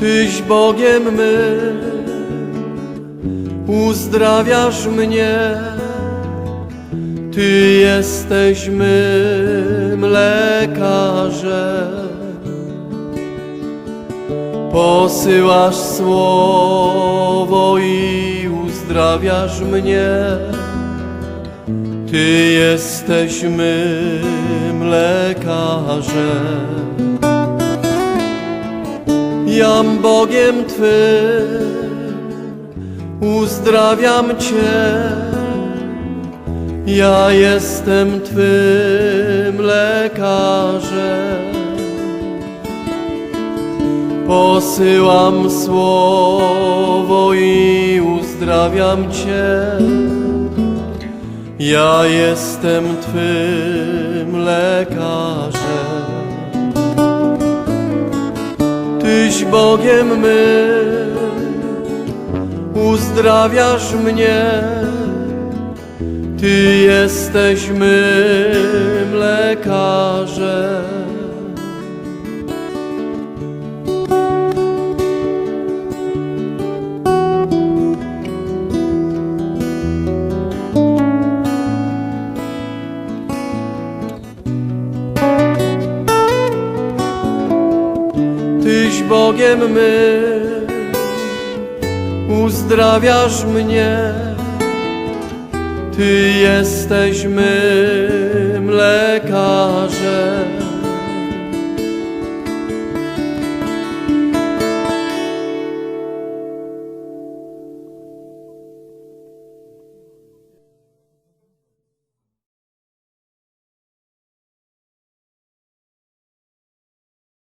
Tyś Bogiem my, uzdrawiasz mnie. Ty jesteś mym lekarzem. Posyłasz słowo i uzdrawiasz mnie. Ty jesteś mym lekarzem. Jam Bogiem Twym, uzdrawiam Cię. Ja jestem Twym lekarzem. Posyłam słowo i uzdrawiam Cię. Ja jestem Twym lekarzem. Tyś Bogiem my, uzdrawiasz mnie. Ty jesteś mym lekarzem. Bogiem my, uzdrawiasz mnie. Ty jesteś mym lekarzem.